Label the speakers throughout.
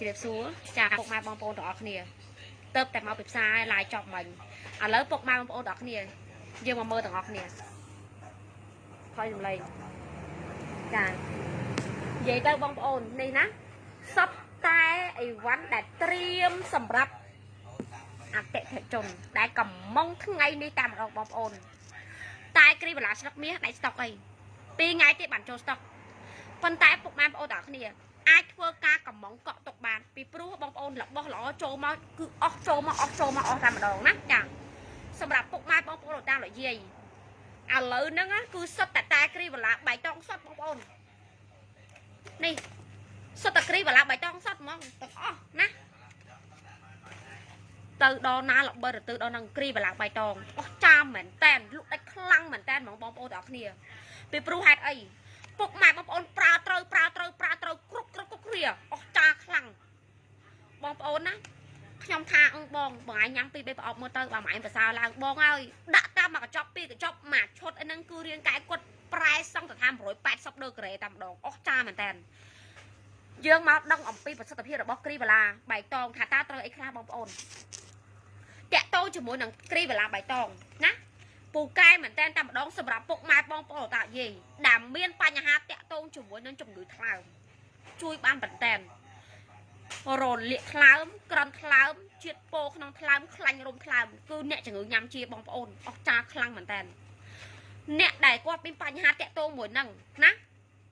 Speaker 1: ជ្រាបសួរចាពុកម៉ែបងប្អូនទាំងអស់គ្នាទៅតែមកពីផ្សារឡាយចប់មិញឥឡូវពុកម៉ែបងប្អូនទាំងអស់គ្នាយើងមកមើលទាំងអស់គ្នាខ້ອຍរំលែកចានិយាយទៅបងប្អូននេះណាសពតែអីវ៉ាន់ដែលត្រៀមសម្រាប់អតិថិជន ដែលកំងថ្ងៃនេះតាមម្ដងបងប្អូន តែគ្រីបឡាស្លឹកមាសដាច់ស្តុកអីពីរថ្ងៃទៀតបានចូលស្តុកប៉ុន្តែពុកម៉ែបងប្អូនទាំងអស់គ្នា អាចធ្វើការកំងកក់ទុកបានពីព្រោះបងប្អូនរបស់ល្អចូលមកគឺអស់ចូលមកអស់ចូលមកអស់តែម្ដងណាចាសម្រាប់ពុកម៉ែបងប្អូនតាមរយាយឥឡូវហ្នឹងណាគឺសុទ្ធតែតែគ្រីវឡាបៃតងសុទ្ធបងប្អូននេះសុទ្ធតែគ្រីវឡាបៃតងសុទ្ធហ្មងទាំងអស់ណាទៅដល់ណាល្បិតទៅដល់នឹងគ្រីវឡាបៃតងអស់ចាមមែនតែនលក់ដាច់ខ្លាំងមែនតែនហ្មងបងប្អូនទាំងអស់គ្នាពីព្រោះហេតុអីពុកម៉ែបងប្អូនប្រើត្រូវប្រើត្រូវប្រើត្រូវគ្រប់គ្រប់គ្រប់គ្រាអស់ចាខ្លាំងបងប្អូនណាខ្ញុំថាអឺ បងបងឯងញ៉ាំពីរបីប្រអប់មើលទៅបើម៉ែឯងប្រសើរឡើងបងហើយដាក់តាមមកកញ្ចប់ពីរកញ្ចប់មួយឈុតអីហ្នឹងគឺរាងកាយគាត់ប្រែសង់ទៅថា180ដឺក្រេតែម្ដងអស់ចាមែនតើយើងមកដឹងអំពីប្រសិទ្ធភាពរបស់គ្រីវឡាបៃតងថាតើត្រូវអីខ្លះបងប្អូនតាក់ទងជាមួយនឹងគ្រីវឡាបៃតងណាពូកែមែនតែនតែម្ដងសម្រាប់ពុកម៉ែបងប្អូនតាយាយដែលមានបញ្ហាតាក់ទងជាមួយនឹងជំងឺថ្លើមជួយបានមែនតែនរលាកថ្លើមក្រន់ថ្លើម ជាតិពោក្នុងថ្លើមខ្លាញ់រុំថ្លើមគឺអ្នកជំងឺញ៉ាំជាបងប្អូនអស់ចាខ្លាំងមែនតែនអ្នកដែលគាត់មានបញ្ហាតាក់ទងមួយហ្នឹងណា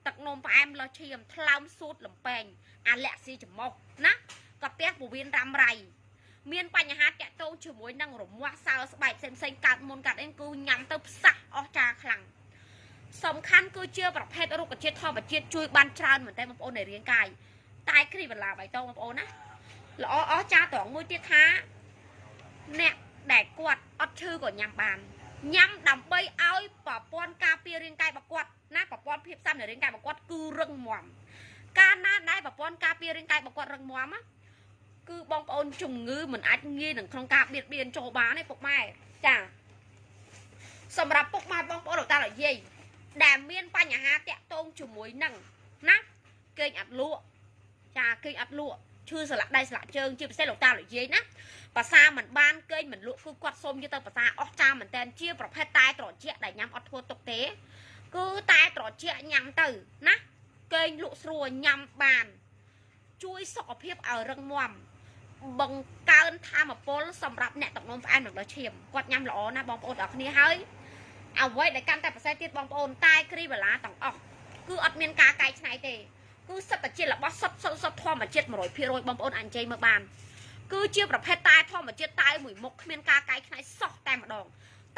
Speaker 1: ទឹកនោមផ្អែមលើឈាមថ្លើមសួតលំពេងអាលែកស៊ីច្រមុះណាកាពះពោះវៀនរ៉ាំរៃមានបញ្ហាតាក់ទងជាមួយនឹងរមាស់សើស្បែកផ្សេងផ្សេងៗកើតមុនកើតអីគឺញ៉ាំទៅផ្សះអស់ចាខ្លាំងសំខាន់គឺជាប្រភេទរុក្ខជាតិធម្មជាតិជួយបានច្រើនមែនតើបងប្អូនในរាងកាយតែគ្រីវឡាបៃតងបងប្អូនណា ល្អអស់ចាត្រង់មួយទៀតថាអ្នកដែលគាត់អត់ឈឺក៏ញ៉ាំបានញ៉ាំដើម្បីឲ្យប្រព័ន្ធការពាររាងកាយរបស់គាត់ណាប្រព័ន្ធភាពស៊ាំនៃរាងកាយរបស់គាត់គឺរឹងមាំកាលណាដែលប្រព័ន្ធការពាររាងកាយរបស់គាត់រឹងមាំណាគឺបងប្អូនជំងឺមិនអាចងាយនឹងក្នុងការបៀតបៀនចូលបានទេពុកម៉ែចាសម្រាប់ពុកម៉ែបងប្អូនលោកតាលោកយាយដែលមានបញ្ហាតាក់ទងជាមួយនឹងណាគេងអត់លក់ចាគេងអត់លក់ ឈឺស្លាក់ដៃស្លាក់ជើងជាពិសេសលោកតាលោកយាយណាភាសាមិនបានគេងមិនលក់គឺគាត់សុំយកទៅភាសាអស់ចាមែនតែនជាប្រភេទតែត្រជាក់ដែលញ៉ាំអត់ធ្វើទុកទេ គឺតែត្រជាក់ញ៉ាំទៅណាគេងលក់ស្រួលញ៉ាំបាន ជួយសុខភាពឲ្យរឹងមាំបង្កើនធម៌ពលសម្រាប់អ្នកទឹកនោមផ្អែមនិងលើឈាមគាត់ញ៉ាំល្អណាស់បងប្អូនទាំងអស់គ្នាហើយអ្វីដែលកាន់តែប្រសើរទៀតបងប្អូនតែគ្រីវឡាទាំងអស់គឺអត់មានការកែច្នៃទេ គឺសិតតែជារបស់សុទ្ធសុទ្ធសុទ្ធធម្មជាតិ100%បងប្អូនអញ្ជើញមើលបានគឺជាប្រភេទតែធម្មជាតិតែមួយមុខគ្មានការកែច្នៃសោះតែម្ដង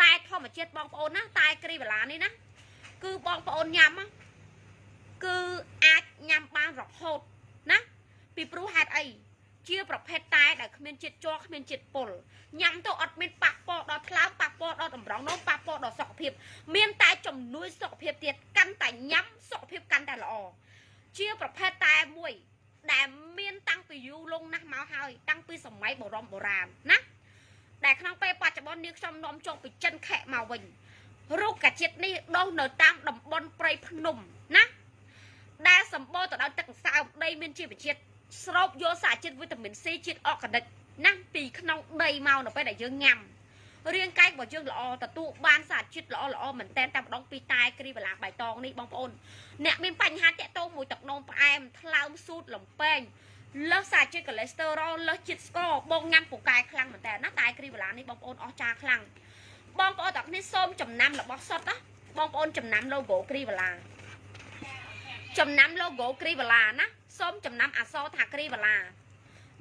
Speaker 1: តែធម្មជាតិបងប្អូនណាតែគ្រីវឡានេះណាគឺបងប្អូនញ៉ាំណាគឺអាចញ៉ាំបានរហូតណាពីព្រោះហេតុអីជាប្រភេទតែដែលគ្មានជាតិជ័រគ្មានជាតិពុលញ៉ាំទៅអត់មានប៉ះពាល់ដល់ថ្លើមប៉ះពាល់ដល់តម្រងនោមប៉ះពាល់ដល់សុខភាព មានតែជំនួយសុខភាពទៀតកាន់តែញ៉ាំសុខភាពកាន់តែល្អ ជាប្រភេទតែមួយ ដែលមានតាំងពីយូរលង់ណាស់មកហើយ តាំងពីសម័យបុរមបុរាណណាដែលក្នុងពេលបច្ចុប្បន្ននាងខ្ញុំនាំចុងពីចិនខែមកវិញរុក្ខជាតិនេះដុះនៅតាមតំបន់ព្រៃភ្នំណាដែលសម្បូរទៅដោយទឹកសើមដីមានជីវជាតិស្រូបយកសារជាតិវីតាមីន C ជាតិអុកកានិកណាពីក្នុងដីមកនៅពេលដែលយើងញ៉ាំ រាងកាយរបស់យើងល្អទទួលបានសារជាតិល្អល្អមែនតែនតែម្ដងពីតែគ្រីវឡាបៃតងនេះបងប្អូនអ្នកមានបញ្ហាតាក់ទងមួយទឹកនោមផ្អែមថ្លើមស៊ូតលំពេងលើសសារជាតិកូលេស្តេរ៉ុលលើសជាតិស្ករបងញ៉ាំពូកែខ្លាំងមែនតើណាតែគ្រីវឡានេះបងប្អូនអស់ចាខ្លាំងបងប្អូនទាំងនេះសូមចំណាំរបស់សុតណាបងប្អូនចំណាំ logo គ្រីវឡាចំណាំ logo គ្រីវឡាណាសូមចំណាំអក្សរថាគ្រីវឡា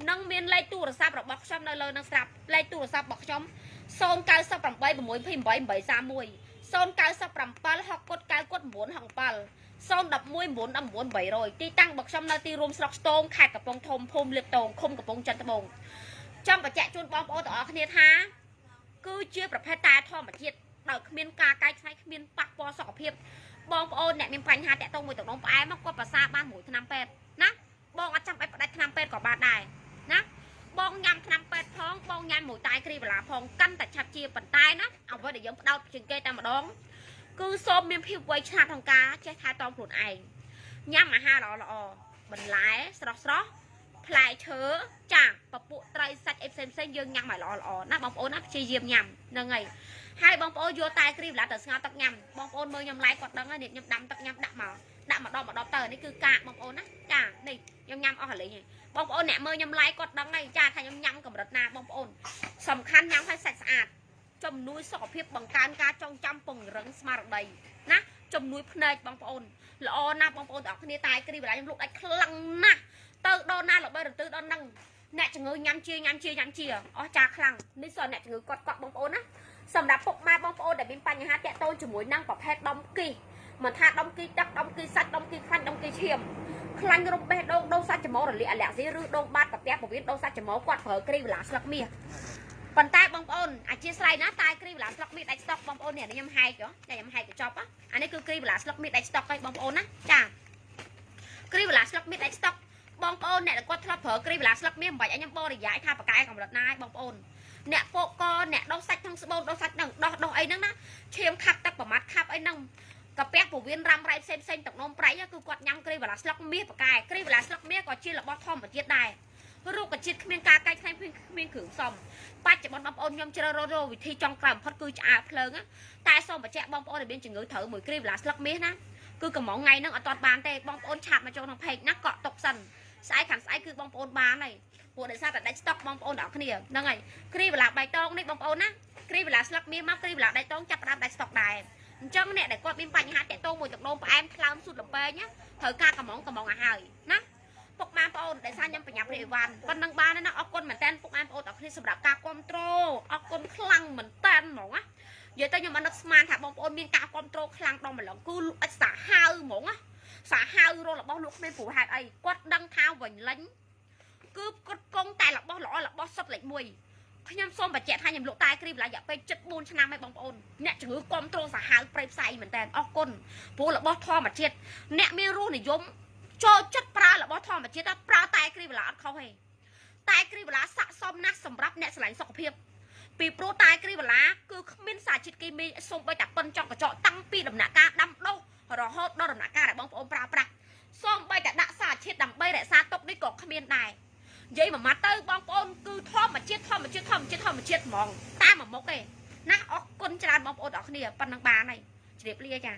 Speaker 1: នឹងមានលេខទូរស័ព្ទរបស់ខ្ញុំនៅលើនឹងស្រាប់លេខទូរស័ព្ទរបស់ខ្ញុំ098 628 831 097 6គុត9គុត967 011 919ទីតាំងរបស់ខ្ញុំនៅទីរួមស្រុកស្ទងខេត្តកំពង់ធំភូមិលៀបតងឃុំកំពង់ចន្ទត្បូងចាំបញ្ជាក់ជូនបងប្អូនទាំងអស់គ្នាថា គឺជាប្រភេទតែធម្មជាតិដោយគ្មានការកែច្នៃគ្មានប៉ះពាល់សុខភាពបងប្អូនអ្នកមានបញ្ហាតាក់ទងមួយទឹកនោមផ្អែមគាត់ប្រសាបានមួយឆ្នាំពេទ្យណាបងអត់ចាំបាច់ផ្ដាច់ឆ្នាំពេទ្យក៏បានដែរណាបងញ៉ាំឆ្នាំពេទ្យផងបងញ៉ាំមួ យតែគ្រីវឡាផងកាន់តែឆាប់ជាប៉ុន្តែណាអ្វីដែលយើងផ្ដោតជាងគេតែម្ដងគឺសូមមានភាពវៃឆ្លាតក្នុងការចេះថែទាំខ្លួនឯងញ៉ាំអាហារល្អល្អបន្លែស្រស់ស្រស់ផផ្លែឈើចាពពួកត្រីសាច់អីផ្សេងផ្សេងៗយើងញ៉ាំឲ្យល្អល្អណាបងប្អូនណាព្យាយាមញ៉ាំហ្នឹងហើយហើយបងប្អូនយកតែគ្រីបឡាទៅស្ងោរទឹកញ៉ាំបងប្អូនមើលខ្ញុំឡាយគាត់ដឹងហើយនេះខ្ញុំដាំទឹកញ៉ាំដាក់មកដាក់មកដបមកដបទៅនេះគឺកាកបងប្អូនណាចានេះខ្ញុំញ៉ាំអស់រលីងហើយបងប្អូនអ្នកមើលខ្ញុំឡាយគាត់ដឹងហើយចាថាខ្ញុំញ៉ាំ កម្រិតណាបងប្អូនសំខាន់ញ៉ាំឲ្យសាច់ស្អាតជំនួយសុខភាពបង្កើនការចងចាំពង្រឹងស្មារតីណាជំនួយភ្នែកបងប្អូនល្អណាស់បងប្អូនទាំងអស់គ្នាតែគ្រីបឡាខ្ញុំលក់ដាច់ខ្លាំងណាស់ទៅដល់ណាល្បីរន្ទឺដល់ហ្នឹងអ្នកជំងឺញ៉ាំជាញ៉ាំជាញ៉ាំជាអស់ចាខ្លាំងនេះសោះអ្នកជំងឺគាត់កក់បងប្អូនណាសម្រាប់ពុកម៉ែបងប្អូនដែលមានបញ្ហាតាក់ទងជាមួយនឹងប្រភេទដុំគីមិនថាដុំគីទឹកដុំគីសាច់ដុំគីខ្លាញ់ដុំគីឈាមខ្លាញ់រំបេះដូងដូងសាច់ច្មោរលាកអាឡែស៊ីឬដូងបាតកាពះព វៀនដូងសាច់ច្មោគាត់ប្រើគ្រីវឡាស្លឹកមាសប៉ុន្តែបងប្អូនអធិស្ឋានណាតែគ្រីវឡាស្លឹកមាសដាច់ស្តុកបងប្អូននេះខ្ញុំហែកហ៎តែខ្ញុំហែកកញ្ចប់ហ៎អានេះគឺគ្រីវឡាស្លឹកមាសដាច់ស្តុកហើយបងប្អូនណាចាគ្រីវឡាស្លឹកមាសដាច់ស្តុកបងប្អូនអ្នកដែលគាត់ធ្លាប់ប្រើគ្រីមឡាស្លឹកមាសមិនបាច់ឲ្យខ្ញុំបរិយាយថាបកកែកម្រិតណាឯងបងប្អូនអ្នកពកកអ្នកដោះសាច់ក្នុងស្បូនដោះសាច់ហ្នឹងដោះដោះអីហ្នឹងណាឈាមខាប់ទឹកប្រមាត់ខាប់អីហ្នឹងកាពះពវៀនរ៉ាំរ៉ៃផ្សេងផ្សេងទឹកនំប្រៃគឺគាត់ញ៉ាំគ្រីមឡាស្លឹកមាសបកកែគ្រីមឡាស្លឹកមាសក៏ជារបស់ធម្មជាតិដែរ រូបជាតិគ្មានការកែច្នៃគ្មានគ្រឿងផ្សំបច្ចុប្បន្នបងប្អូនខ្ញុំជ្រើសរើសរកវិធីចុងក្រោយបំផុតគឺឆ្អើភ្លើងណាតែសូមបញ្ជាក់បងប្អូនដែលមានជំងឺត្រូវមួយគ្រីមឡាស្លឹកមាសណាគឺកំងថ្ងៃហ្នឹងអត់ទាន់បានទេបងប្អូនឆាតមកចូលក្នុង page ណាកក់តុកសិនស្អែកខាងស្អែកគឺបងប្អូនបានហើយពួកដោយសារតែដាច់ស្តុកបងប្អូនទាំងអស់គ្នាហ្នឹងហើយគ្រីវ៉ាឡាបៃតងនេះបងប្អូនណាគ្រីវ៉ាឡាស្លឹកមាសមកគ្រីវ៉ាឡាដៃតងចាប់ផ្ដើមដាច់ស្តុកដែរអញ្ចឹងអ្នកដែលគាត់មានបញ្ហាតាក់ទងមួយទឹកនោមផ្អែមថ្លើមស៊ុតលំពេងណាត្រូវការកំងកំងឲ្យហើយណាពុកម៉ែ បងប្អូនដែលសារខ្ញុំបញ្ញាប់រីអីវ៉ាន់ប៉ុណ្ណឹងបានហើយណាអរគុណមែនតើពុកម៉ែបងប្អូនទាំងគ្នាសម្រាប់ការគ្រប់គ្រងអរគុណខ្លាំងមែនតើហ្មងណានិយាយទៅខ្ញុំអត់នឹកស្មានថាបងប្អូនមានការគ្រប់គ្រងខ្លាំងដល់ម្លងគឺអិចសាហាវហ្មងណាសាហាវរលរបស់លោកគ្មានព្រោះហេតុអីគាត់ដឹងថាវិញលេញគឺគាត់កងតែរបស់ល្អរបស់សុទ្ធលេខ1ខ្ញុំសូមបញ្ជាក់ថាខ្ញុំលក់តែគ្រីមរយៈពេល74ឆ្នាំហើយបងប្អូនអ្នកជំងឺគ្រប់គ្រងសាហាវប្រៃផ្សៃមែនតើអរគុណព្រោះរបស់ធម្មជាតិអ្នកមានរសនិយម ចូលចិត្តប្រើរបស់ធម្មជាតិប្រើតែគ្រីមរអត់ខុសទេតែគ្រីមរស័កសមណាស់សម្រាប់អ្នកស្រឡាញ់សុខភាពពីព្រោះតែគ្រីវឡាគឺគ្មានសារជាតិគីមីសូម្បីតែប៉ុនចង់កញ្ចក់តាំងពីដំណាក់កាលដាំដុះរហូតដល់ដំណាក់កាលដែលបងប្អូនប្រើប្រាស់សូម្បីតែដាក់សារជាតិដើម្បីរក្សាទុកនេះក៏គ្មានដែរនិយាយមួយម៉ាត់ទៅបងប្អូនគឺធម្មជាតិធម្មជាតិធម្មជាតិធម្មជាតិហ្មងតាមមួយមុខទេណាអរគុណច្រើនបងប្អូនទាំងអស់គ្នាប៉ុណ្ណឹងបានហើយជ្រាបលាចា